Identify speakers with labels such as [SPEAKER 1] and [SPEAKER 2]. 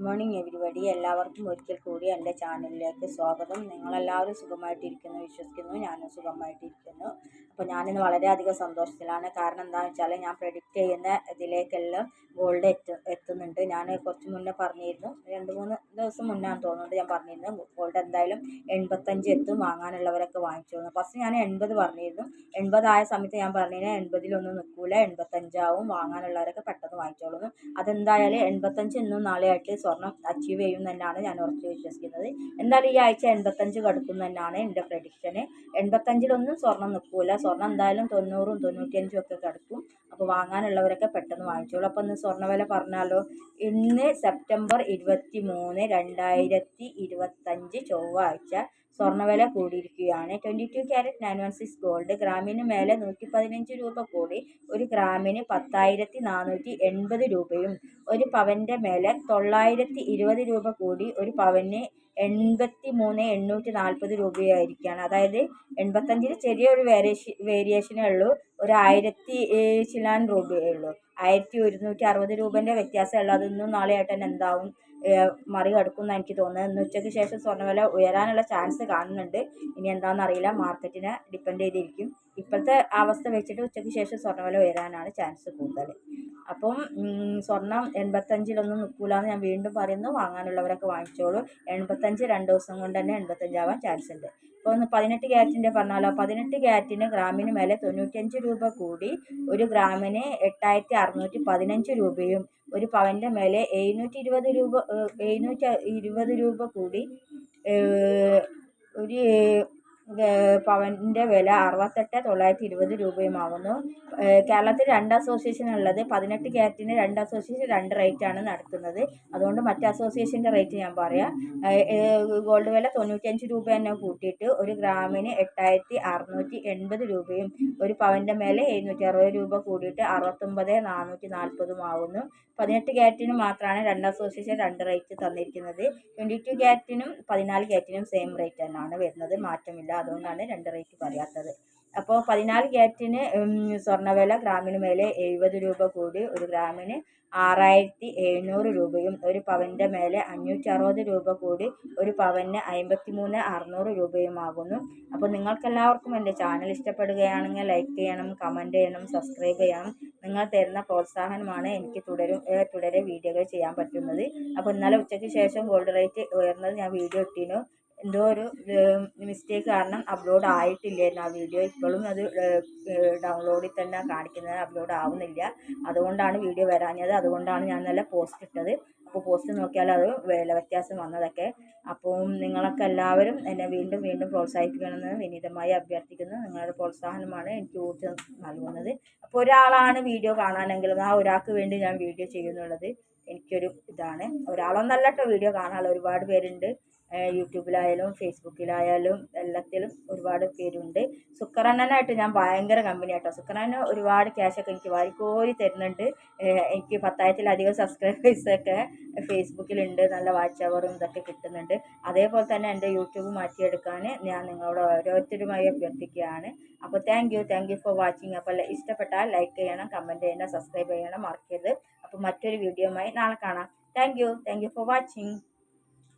[SPEAKER 1] Good morning everybody എല്ലാവർക്കും ഒരിക്കൽ കൂടി എന്റെ ചാനലിലേക്ക് സ്വാഗതം. നിങ്ങളെല്ലാവരും സുഖമായിട്ടിരിക്കുന്നു വിശ്വസിക്കുന്നു. ഞാനും സുഖമായിട്ടിരിക്കുന്നു. അപ്പോൾ ഞാനിന്ന് വളരെയധികം സന്തോഷത്തിലാണ്. കാരണം എന്താണെന്ന് വെച്ചാൽ ഞാൻ പ്രെഡിക്റ്റ് ചെയ്യുന്ന ഇതിലേക്കെല്ലാം ഗോൾഡ് എത്തു എത്തുന്നുണ്ട്. ഞാൻ കുറച്ച് മുന്നേ പറഞ്ഞിരുന്നു. രണ്ട് മൂന്ന് ദിവസം മുന്നാന്ന് തോന്നുന്നുണ്ട് ഞാൻ പറഞ്ഞിരുന്നു ഗോൾഡ് എന്തായാലും എൺപത്തഞ്ച് എത്തും വാങ്ങാനുള്ളവരൊക്കെ വാങ്ങിച്ചോളൂ. ഫസ്റ്റ് ഞാൻ എൺപത് പറഞ്ഞിരുന്നു. എൺപതായ സമയത്ത് ഞാൻ പറഞ്ഞിരുന്നു എൺപതിലൊന്നും നിൽക്കില്ല എൺപത്തഞ്ചാവും വാങ്ങാനുള്ളവരൊക്കെ പെട്ടെന്ന് വാങ്ങിച്ചോളുന്നു അതെന്തായാലും എൺപത്തഞ്ച് ഇന്നും നാളെയായിട്ട് സ്വർണം അച്ചീവ് ചെയ്യും തന്നെയാണ് ഞാൻ ഉറച്ചു വിശ്വസിക്കുന്നത്. എന്തായാലും ഈ ആഴ്ച എൺപത്തഞ്ച് കടക്കും തന്നെയാണ് എന്റെ പ്രഡിക്ഷന് എൺപത്തഞ്ചിലൊന്നും സ്വർണം നിൽക്കില്ല സ്വർണം എന്തായാലും തൊണ്ണൂറും തൊണ്ണൂറ്റിയഞ്ചും ഒക്കെ കിടക്കും. അപ്പോൾ വാങ്ങാനുള്ളവരൊക്കെ പെട്ടെന്ന് വാങ്ങിച്ചോളൂ. അപ്പോൾ ഇന്ന് സ്വർണവില പറഞ്ഞാലോ? ഇന്ന് സെപ്റ്റംബർ ഇരുപത്തി മൂന്ന് രണ്ടായിരത്തി ഇരുപത്തഞ്ച് ചൊവ്വാഴ്ച. സ്വർണവില കൂടിയിരിക്കുകയാണ്. Twenty two carat nine one six gold ഗ്രാമിന് മേലെ നൂറ്റി പതിനഞ്ച് രൂപ കൂടി ഒരു ഗ്രാമിന് പത്തായിരത്തി നാനൂറ്റി എൺപത് രൂപയും ഒരു പവന്റെ മേലെ തൊള്ളായിരത്തി ഇരുപത് രൂപ കൂടി ഒരു പവന് എൺപത്തി മൂന്ന് എണ്ണൂറ്റി നാൽപ്പത് രൂപയായിരിക്കുകയാണ്. അതായത് എൺപത്തഞ്ചിൽ ചെറിയൊരു വേരിയേഷനേ ഉള്ളൂ. ഒരു ആയിരത്തി ചില്ലാൻ രൂപയേ ഉള്ളൂ ആയിരത്തി ഒരുന്നൂറ്റി അറുപത് രൂപേന്റെ വ്യത്യാസമേ ഉള്ളൂ അതൊന്നും നാളെ ആയിട്ട് എന്താവും മറികടക്കും എന്നാണ് എനിക്ക് തോന്നുന്നത്. ഇന്ന് ഉച്ചയ്ക്ക് ശേഷം സ്വർണവില ഉയരാനുള്ള ചാൻസ് കാണുന്നുണ്ട്. ഇനി എന്താണെന്ന് അറിയില്ല. മാർക്കറ്റിനെ ഡിപ്പെൻഡ് ചെയ്തിരിക്കും. ഇപ്പോഴത്തെ അവസ്ഥ വെച്ചിട്ട് ഉച്ചയ്ക്ക് ശേഷം സ്വർണവില ഉയരാനാണ് ചാൻസ് കൂടുതൽ അപ്പം സ്വർണം എൺപത്തഞ്ചിലൊന്നും നിൽക്കില്ലാന്ന് ഞാൻ വീണ്ടും പറയുന്നു. വാങ്ങാനുള്ളവരൊക്കെ വാങ്ങിച്ചോളൂ. എൺപത്തഞ്ച് രണ്ട് ദിവസം കൊണ്ട് തന്നെ എൺപത്തഞ്ചാവാൻ ചാൻസ് ഉണ്ട്. ഇപ്പോൾ ഒന്ന് പതിനെട്ട് ക്യാരറ്റിന്റെ പറഞ്ഞാലോ? പതിനെട്ട് ക്യാരറ്റിന് ഗ്രാമിന് മേലെ തൊണ്ണൂറ്റഞ്ച് രൂപ കൂടി. ഒരു ഗ്രാമിന് എട്ടായിരത്തി അറുന്നൂറ്റി പതിനഞ്ച് രൂപയും ഒരു പവന്റെ മേലെ എഴുന്നൂറ്റി ഇരുപത് രൂപ എഴുന്നൂറ്റി ഇരുപത് രൂപ കൂടി ഒരു പവന്റെ വില അറുപത്തെട്ട് തൊള്ളായിരത്തി ഇരുപത് രൂപയുമാകുന്നു കേരളത്തിൽ രണ്ട് അസോസിയേഷൻ ഉള്ളത്. പതിനെട്ട് ക്യാരറ്റിന് രണ്ട് അസോസിയേഷൻ രണ്ട് റേറ്റാണ് നടത്തുന്നത്. അതുകൊണ്ട് മറ്റ് അസോസിയേഷന്റെ റേറ്റ് ഞാൻ പറയാം. ഗോൾഡ് വില തൊണ്ണൂറ്റഞ്ച് രൂപ തന്നെ കൂട്ടിയിട്ട് ഒരു ഗ്രാമിന് എട്ടായിരത്തി അറുന്നൂറ്റി എൺപത് രൂപയും ഒരു പവന്റെ മേലെ എഴുന്നൂറ്റി അറുപത് രൂപ കൂടിയിട്ട് അറുപത്തൊമ്പത് നാനൂറ്റി നാൽപ്പതും ആവുന്നു. പതിനെട്ട് ക്യാരറ്റിന് മാത്രമാണ് രണ്ട് അസോസിയേഷൻ രണ്ട് റേറ്റ് തന്നിരിക്കുന്നത്. ട്വന്റി ടു ക്യാരറ്റിനും പതിനാല് ക്യാരറ്റിനും സെയിം റേറ്റ് തന്നെയാണ് വരുന്നത്. മാറ്റമില്ല. അതുകൊണ്ടാണ് രണ്ട് റേറ്റ് പറയാത്തത്. അപ്പോൾ പതിനാല് ക്യാരറ്റിന് സ്വർണവില ഗ്രാമിന് മേലെ എഴുപത് രൂപ കൂടി ഒരു ഗ്രാമിന് ആറായിരത്തി എഴുന്നൂറ് രൂപയും ഒരു പവന്റെ മേലെ അഞ്ഞൂറ്റി അറുപത് രൂപ കൂടി ഒരു പവന് അമ്പത്തി മൂന്ന് അറുന്നൂറ് രൂപയുമാകുന്നു. അപ്പോൾ നിങ്ങൾക്കെല്ലാവർക്കും എന്റെ ചാനൽ ഇഷ്ടപ്പെടുകയാണെങ്കിൽ ലൈക്ക് ചെയ്യണം കമന്റ് ചെയ്യണം സബ്സ്ക്രൈബ് ചെയ്യണം. നിങ്ങൾ തരുന്ന പ്രോത്സാഹനമാണ് എനിക്ക് തുടരും തുടരെ വീഡിയോകൾ ചെയ്യാൻ പറ്റുന്നത്. അപ്പോൾ ഇന്നലെ ഉച്ചയ്ക്ക് ശേഷം ഗോൾഡ് റേറ്റ് ഉയർന്നത് ഞാൻ വീഡിയോ ഇട്ടിരുന്നു എന്തോ ഒരു മിസ്റ്റേക്ക് കാരണം അപ്ലോഡ് ആയിട്ടില്ലായിരുന്നു. ആ വീഡിയോ ഇപ്പോഴും അത് ഡൗൺലോഡിൽ തന്നെ കാണിക്കുന്നത് അപ്ലോഡ് ആവുന്നില്ല. അതുകൊണ്ടാണ് വീഡിയോ വരാഞ്ഞത്. അതുകൊണ്ടാണ് ഞാൻ നല്ല പോസ്റ്റ് ഇട്ടത്. അപ്പോൾ പോസ്റ്റ് നോക്കിയാൽ അത് വില വ്യത്യാസം വന്നതൊക്കെ. അപ്പോൾ നിങ്ങളൊക്കെ എല്ലാവരും എന്നെ വീണ്ടും വീണ്ടും പ്രോത്സാഹിപ്പിക്കണമെന്ന് വിനീതമായി അഭ്യർത്ഥിക്കുന്നു. നിങ്ങളുടെ പ്രോത്സാഹനമാണ് എനിക്ക് ഊർജം നൽകുന്നത്. അപ്പോൾ ഒരാളാണ് വീഡിയോ കാണാനെങ്കിലും ആ ഒരാൾക്ക് വേണ്ടി ഞാൻ വീഡിയോ ചെയ്യുന്നുള്ളത് എനിക്കൊരു ഇതാണ്. ഒരാളൊന്നല്ല കേട്ടോ വീഡിയോ കാണാനുള്ള ഒരുപാട് പേരുണ്ട്. യൂട്യൂബിലായാലും ഫേസ്ബുക്കിലായാലും എല്ലാത്തിലും ഒരുപാട് പേരുണ്ട്. സുക്കറണ്ണനായിട്ട് ഞാൻ ഭയങ്കര കമ്പനി ആട്ടോ. സുക്കറണ്ണന് ഒരുപാട് ക്യാഷൊക്കെ എനിക്ക് വാരിക്കോരി തരുന്നുണ്ട്. എനിക്ക് പത്തായിരത്തിലധികം സബ്സ്ക്രൈബേഴ്സൊക്കെ ഫേസ്ബുക്കിലുണ്ട്. നല്ല വാച്ച് അവറും ഇതൊക്കെ കിട്ടുന്നുണ്ട്. അതേപോലെ തന്നെ എന്റെ യൂട്യൂബ് മാറ്റിയെടുക്കാൻ ഞാൻ നിങ്ങളോട് ഓരോരുത്തരുമായി അഭ്യർത്ഥിക്കുകയാണ്. അപ്പോൾ thank you thank you for watching അപ്പോൾ ഇഷ്ടപ്പെട്ടാൽ ലൈക്ക് ചെയ്യണം കമന്റ് ചെയ്യണം സബ്സ്ക്രൈബ് ചെയ്യണം മറക്കരുത്. അപ്പോൾ മറ്റൊരു വീഡിയോയുമായി നാളെ കാണാം. Thank you thank you for watching